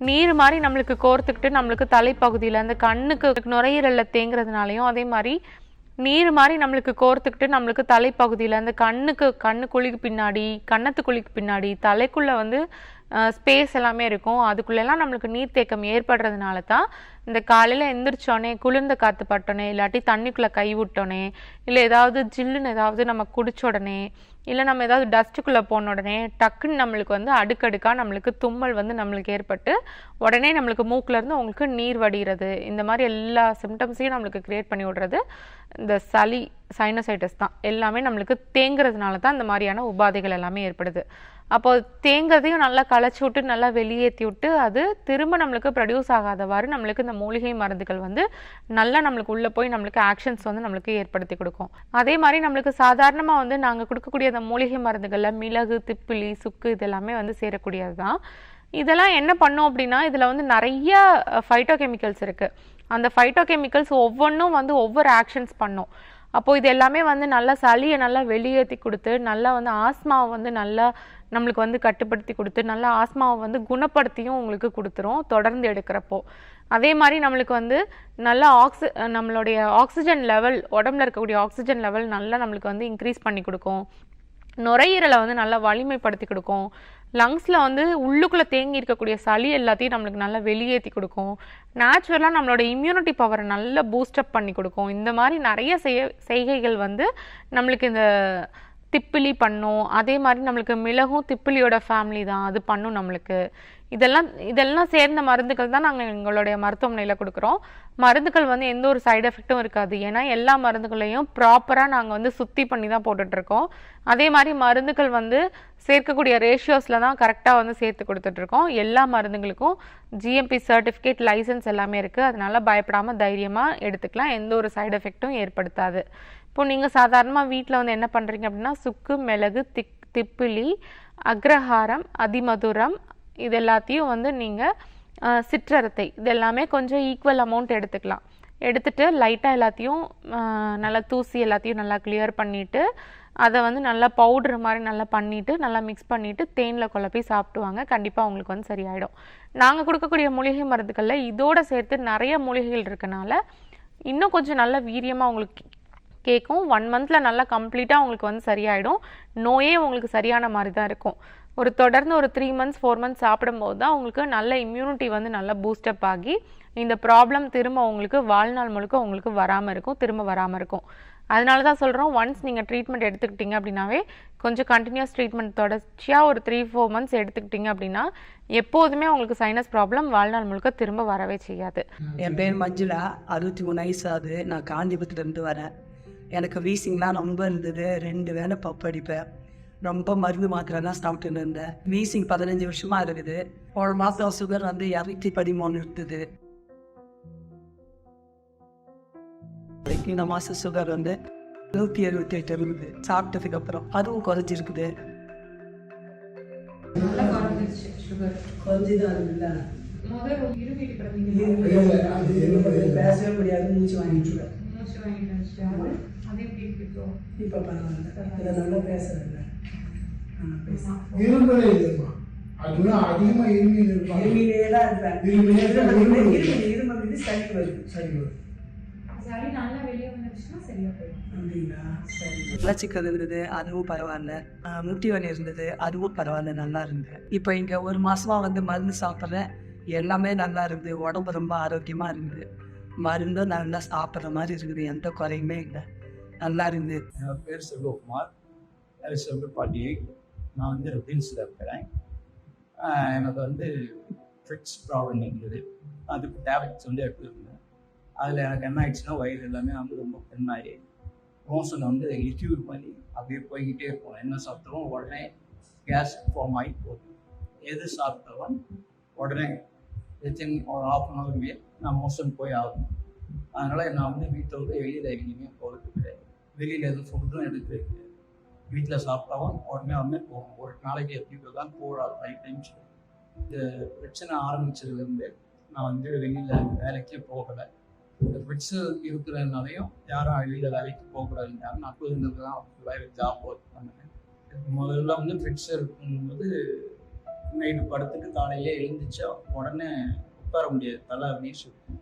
நீர் மாதிரி நம்மளுக்கு கோர்த்துக்கிட்டு நம்மளுக்கு தலைப்பகுதியில் அந்த கண்ணுக்கு நுரையீரல்ல தேங்குறதுனாலையும் அதே மாதிரி நீர் மாதிரி நம்மளுக்கு கோர்த்துக்கிட்டு நம்மளுக்கு தலைப்பகுதியில் அந்த கண்ணுக்கு கண்ணு குழிக்கு பின்னாடி கன்னத்து குழிக்கு பின்னாடி தலைக்குள்ளே வந்து ஸ்பேஸ் எல்லாமே இருக்கும். அதுக்குள்ளெல்லாம் நம்மளுக்கு நீர்த்தேக்கம் ஏற்படுறதுனால தான் இந்த காலையில் எந்திரிச்சோடனே குளிர்ந்த காற்று பட்டோனே இல்லாட்டி தண்ணிக்குள்ளே கை விட்டோனே இல்லை ஏதாவது ஜில்லுன்னு ஏதாவது நம்ம குடிச்ச உடனே இல்லை நம்ம ஏதாவது டஸ்ட்டுக்குள்ளே போன உடனே டக்குன்னு நம்மளுக்கு வந்து அடுக்கடுக்காக நம்மளுக்கு தும்மல் வந்து நம்மளுக்கு ஏற்பட்டு உடனே நம்மளுக்கு மூக்கிலேருந்து உங்களுக்கு நீர் வடிகிறது. இந்த மாதிரி எல்லா சிம்டம்ஸையும் நம்மளுக்கு க்ரியேட் பண்ணி விடுறது இந்த சளி சைனோசைட்டஸ் தான். எல்லாமே நம்மளுக்கு தேங்குறதுனால தான் இந்த மாதிரியான உபாதைகள் எல்லாமே ஏற்படுது. அப்போ தேங்கிறதையும் நல்லா களைச்சி விட்டு நல்லா வெளியேற்றி விட்டு அது திரும்ப நம்மளுக்கு ப்ரொடியூஸ் ஆகாதவாறு நம்மளுக்கு இந்த மூலிகை மருந்துகள் வந்து நல்லா நம்மளுக்கு உள்ளே போய் நம்மளுக்கு ஆக்ஷன்ஸ் வந்து நம்மளுக்கு ஏற்படுத்தி கொடுக்கும். அதே மாதிரி நம்மளுக்கு சாதாரணமாக வந்து நாங்கள் கொடுக்கக்கூடிய அந்த மூலிகை மருந்துகளில் மிளகு திப்பிலி சுக்கு இதெல்லாமே வந்து சேரக்கூடியது தான் இதெல்லாம் என்ன பண்ணும் அப்படின்னா இதில் வந்து நிறைய ஃபைட்டோ கெமிக்கல்ஸ் இருக்குது அந்த ஃபைட்டோ கெமிக்கல்ஸ் ஒவ்வொன்றும் வந்து ஒவ்வொரு ஆக்ஷன்ஸ் பண்ணும். அப்போது இது எல்லாமே வந்து நல்லா சளியை நல்லா வெளியேற்றி கொடுத்து நல்லா வந்து ஆஸ்மாவை வந்து நல்லா நம்மளுக்கு வந்து கட்டுப்படுத்தி கொடுத்து நல்லா ஆஸ்மாவை வந்து குணப்படுத்தியும் உங்களுக்கு கொடுத்துரும் தொடர்ந்து எடுக்கிறப்போ. அதே மாதிரி நம்மளுக்கு வந்து நல்லா ஆக்சி நம்மளுடைய ஆக்சிஜன் லெவல் உடம்புல இருக்கக்கூடிய ஆக்சிஜன் லெவல் நல்லா நம்மளுக்கு வந்து இன்க்ரீஸ் பண்ணி கொடுக்கும். நுரையீரலை வந்து நல்லா வலிமைப்படுத்தி கொடுக்கும். லங்ஸில் வந்து உள்ளுக்குள்ளே தேங்கி இருக்கக்கூடிய சளி எல்லாத்தையும் நம்மளுக்கு நல்லா வெளியேற்றி கொடுக்கும். நேச்சுரலாக நம்மளோட இம்யூனிட்டி பவரை நல்லா பூஸ்டப் பண்ணி கொடுக்கும். இந்த மாதிரி நிறைய செய்ய செய்கைகள் வந்து நம்மளுக்கு இந்த திப்பிலி பண்ணும். அதே மாதிரி நம்மளுக்கு மிளகும் திப்பிலியோட ஃபேமிலி தான். அது பண்ணும் நம்மளுக்கு. இதெல்லாம் இதெல்லாம் சேர்ந்த மருந்துகள் தான் நாங்கள் எங்களுடைய மருத்துவமனையில் கொடுக்குறோம். மருந்துகள் வந்து எந்த ஒரு சைடு எஃபெக்ட்டும் இருக்காது. ஏன்னா எல்லா மருந்துகளையும் ப்ராப்பராக நாங்கள் வந்து சுத்தி பண்ணி தான் போட்டுட்ருக்கோம். அதே மாதிரி மருந்துகள் வந்து சேர்க்கக்கூடிய ரேஷியோஸில் தான் கரெக்டாக வந்து சேர்த்து கொடுத்துட்ருக்கோம். எல்லா மருந்துகளுக்கும் ஜிஎம்பி சர்டிஃபிகேட் லைசன்ஸ் எல்லாமே இருக்குது அதனால் பயப்படாமல் தைரியமாக எடுத்துக்கலாம். எந்த ஒரு சைடு எஃபெக்ட்டும் ஏற்படுத்தாது. இப்போ நீங்கள் சாதாரணமாக வீட்டில் வந்து என்ன பண்ணுறீங்க அப்படின்னா சுக்கு மிளகு திக் திப்பிலி அக்ரஹாரம் அதிமதுரம் இது எல்லாத்தையும் வந்து நீங்கள் சிற்றரத்தை இது எல்லாமே கொஞ்சம் ஈக்குவல் அமௌண்ட் எடுத்துக்கலாம். எடுத்துட்டு லைட்டாக எல்லாத்தையும் நல்லா தூசி எல்லாத்தையும் நல்லா கிளியர் பண்ணிவிட்டு அதை வந்து நல்லா பவுடர் மாதிரி நல்லா பண்ணிவிட்டு நல்லா மிக்ஸ் பண்ணிவிட்டு தேனில் குழப்பி சாப்பிடுவாங்க கண்டிப்பாக அவங்களுக்கு வந்து சரியாயிடும். நாங்கள் கொடுக்கக்கூடிய மூலிகை மருந்துகளில் இதோடு சேர்த்து நிறைய மூலிகைகள் இருக்கனால இன்னும் கொஞ்சம் நல்ல வீரியமாக அவங்களுக்கு கேட்கும் ஒன் மந்தில் நல்லா கம்ப்ளீட்டாக உங்களுக்கு வந்து சரியாயிடும். நோயே உங்களுக்கு சரியான மாதிரி தான் இருக்கும். ஒரு தொடர்ந்து ஒரு த்ரீ மந்த்ஸ் ஃபோர் மந்த்ஸ் சாப்பிடும்போது தான் உங்களுக்கு நல்ல இம்யூனிட்டி வந்து நல்லா பூஸ்டப் ஆகி இந்த ப்ராப்ளம் திரும்ப உங்களுக்கு வாழ்நாள் முழுக்க உங்களுக்கு வராமல் இருக்கும் திரும்ப வராமல் இருக்கும். அதனால தான் சொல்கிறோம் ஒன்ஸ் நீங்கள் ட்ரீட்மெண்ட் எடுத்துக்கிட்டீங்க அப்படின்னாவே கொஞ்சம் கண்டினியூஸ் ட்ரீட்மெண்ட் தொடர்ச்சியாக ஒரு த்ரீ ஃபோர் மந்த்ஸ் எடுத்துக்கிட்டிங்க அப்படின்னா எப்போதுமே உங்களுக்கு சைனஸ் ப்ராப்ளம் வாழ்நாள் முழுக்க திரும்ப வரவே செய்யாது. என் பேர் மஞ்சுளா. அறுபத்தி மூணு வயசு ஆகுது. நான் காந்திபுரத்துலேருந்து வரேன். எனக்கு வீசிங்லாம் ரொம்ப இருந்தது. ரெண்டு வேளை பப்பு அடிப்பேன். ரொம்ப மருந்து மாத்திரை தான் சாப்பிட்டுன்னு இருந்தேன். வீசிங் பதினஞ்சு வருஷமாக இருக்குது. ஒரு மாதம் சுகர் வந்து இரநூத்தி பதிமூணு இருந்தது. இந்த மாதம் சுகர் வந்து நூற்றி எழுபத்தி எட்டு இருந்தது. சாப்பிட்டதுக்கு அப்புறம் அதுவும் குறைஞ்சிருக்குது. பேசவே முடியாது. மூச்சு வாங்கிட்டு இப்போ பரவாயில்ல. இதை நல்லா பேசுறேன் இரும்பலே இல்லைம்மா அதுதான் அதிகமா இருமையில் இருப்பாங்க இருமிலே தான் இருப்பேன் இருமிலே தான் இருமல் இருமல் இருமல் இருமல் வந்து சளி வருது. சரி வரும். சளி நல்லா வெளியே வந்துடுச்சுன்னா சரியா போயிடும். அப்படிங்களா? சரி. மலச்சிக்கல் இருந்தது அதுவும் பரவாயில்ல. முட்டி வலி இருந்தது அதுவும் பரவாயில்ல நல்லா இருந்தது. இப்போ இங்கே ஒரு மாசமா வந்து மருந்து சாப்பிட்றேன் எல்லாமே நல்லா இருந்தது உடம்பு ரொம்ப ஆரோக்கியமா இருந்தது மருந்தும் நல்லா சாப்பிட்ற மாதிரி இருக்குது. எந்த குறையுமே இல்லை. நல்லா இருந்தது என் பேர் செல்வகுமார். அது செல்வப்பாட்டி நான் வந்து ரெஃபரன்ஸில் இருக்கிறேன். எனக்கு வந்து ஃபிட்ஸ் ப்ராப்ளம் இருந்தது. அதுக்கு டேப்லெட்ஸ் வந்து எடுத்துருந்தேன் அதில் எனக்கு என்ன ஆயிடுச்சுன்னா வயிறு எல்லாமே வந்து ரொம்ப பெண்ணாகி மோஷன் வந்து லிக்யூட் பண்ணி அப்படியே போய்கிட்டே இருக்கும். என்ன சாப்பிட்டாலும் உடனே கேஸ் ஃபார்ம் ஆகி போதும் எது சாப்பிட்டாலும் உடனே வித்தின் ஒரு ஆஃப் அன் ஹவர்லேயே நான் மோஷன் போய் ஆகணும். அதனால் நான் வந்து வீட்டை விட்டு வெளியில் எங்கேயுமே போகிறது கிடையாது. வெளியில் எதுவும் ஃபுட்டும் எனக்கு வீட்டில் சாப்பிட்டாவும் உடனே வந்து போகும். ஒரு நாளைக்கு எப்படி தான் போகிறாரு ஃபைவ் டைம்ஸ் இந்த பிரச்சனை ஆரம்பிச்சதுலேருந்து நான் வந்து வெளியில் வேலைக்கே போகலை. இந்த ஃபிட்ஸு இருக்கிறதுனாலையும் யாரும் வெளியில் வேலைக்கு போகக்கூடாதுன்றாங்க நான் குழந்தைங்க தான் வேலை ஜாப் ஒர்க் பண்ணுவேன் முதல்ல வந்து ஃபிட்ஸ் இருக்கும்போது நைட்டு படுத்துட்டு காலையிலே எழுந்துச்சா உடனே உட்கார முடியாது. தலை அப்படின்னு சொல்லி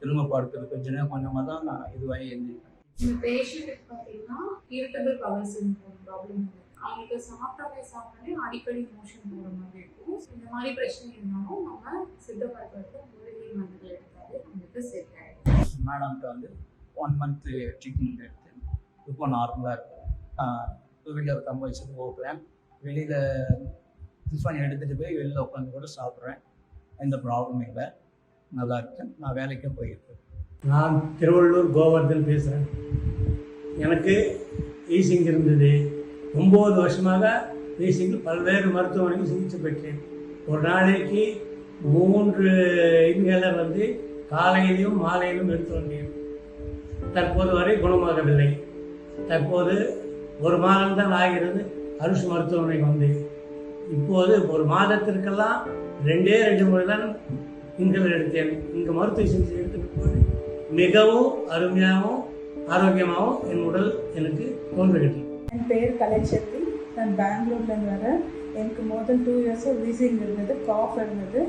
திரும்ப படுக்கிறது கொஞ்ச நேரம் கொஞ்சமாக தான் நான் இதுவாகி எழுந்திருப்பேன். இந்த பேஷண்ட்டுக்கு பார்த்தீங்கன்னா இரிட்டபிள் பவர் சிண்ட்ரோம் ப்ராப்ளம் அவங்களுக்கு சாப்பிட்டாலே சாப்பிட்டாலே அடிக்கடி மோஷன் போகிற மாதிரி இருக்கும். இந்த மாதிரி பிரச்சனை இருந்தாலும் நம்ம சித்த மருத்துவத்தை மூலிகை மருந்துகள் எடுத்தாலே நம்மளுக்கு செட் ஆகிடும் மேடம்கிட்ட வந்து ஒன் மந்த்து ட்ரீட்மெண்ட் எடுத்து இப்போ நார்மலாக இருக்கும். டூ வீலர் கம்ப வச்சுட்டு போகிறேன் வெளியில் டிஃபன் எடுத்துகிட்டு போய் வெளியில் உட்காந்து கூட சாப்பிட்றேன். எந்த ப்ராப்ளமும் இல்லை. நல்லா இருக்கேன். நான் வேலைக்கும் போயிருக்கேன் நான் திருவள்ளூர் கோவர்தன் பேசுகிறேன் எனக்கு ஈசிங் இருந்தது. ஒம்பது வருஷமாக ஈசிங் பல்வேறு மருத்துவமனையில் சிகிச்சை பெற்றேன். ஒரு நாளைக்கு மூன்று இன்ஹேலர் வந்து காலையிலும் மாலையிலும் எடுத்து வந்தேன். தற்போது வரை குணமாகவில்லை. தற்போது ஒரு மாதம்தான் ஆகிறது. அருஷ் மருத்துவமனைக்கு வந்து இப்போது ஒரு மாதத்திற்கெல்லாம் ரெண்டே ரெண்டு முறை தான் இன்ஹேலர் எடுத்தேன். இங்கே மருத்துவ சிகிச்சை எடுத்துகிட்டு போய் மிகவும் அருமையாகவும் ஆரோக்கியமாகவும் என் உடல் எனக்கு தோன்றுகின்றது என் பெயர் கலைச்செல்வி நான் பெங்களூர்லேருந்து வரேன். எனக்கு மோர் தென் டூ இயர்ஸாக வீசிங் இருந்தது காஃப் இருந்தது.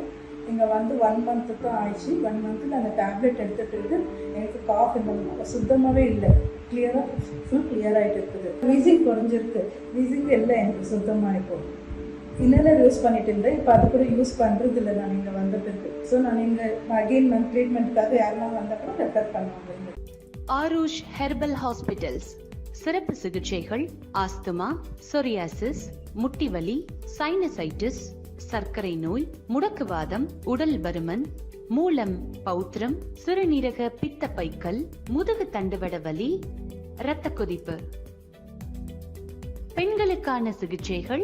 இங்கே வந்து ஒன் மந்த்து தான் ஆயிடுச்சு. ஒன் மந்த்தில் அந்த டேப்லெட் எடுத்துகிட்டு இருக்கு எனக்கு காஃப் இந்த சுத்தமாகவே இல்லை. கிளியராக ஃபுல் கிளியர் ஆகிட்டு இருக்குது. வீசிங் குறைஞ்சிருக்கு. வீசிங் இல்லை எனக்கு சுத்தமாக இப்போ யூஸ் பண்ணிட்டு இருந்தேன். இப்போ அது கூட யூஸ் பண்ணுறது இல்லை நான் இங்கே வந்த பிறகு ஸோ நான் இங்கே அகெயின் நான் ட்ரீட்மெண்ட்டுக்காக யாரெல்லாம் வந்தப்போ ரெஃபர் பண்ணுவாங்க ஆரூஷ் ஹெர்பல் ஹாஸ்பிட்டல்ஸ் சிறப்பு சிகிச்சைகள் ஆஸ்துமா சொரியாசிஸ் முட்டிவலி சைனசைட்டிஸ் சர்க்கரை நோய் முடக்குவாதம் உடல் பருமன் மூலம் பௌத்திரம் சிறுநீரக பித்தப்பைக்கல் முதுகு தண்டுவட வலி இரத்த கொதிப்பு. பெண்களுக்கான சிகிச்சைகள்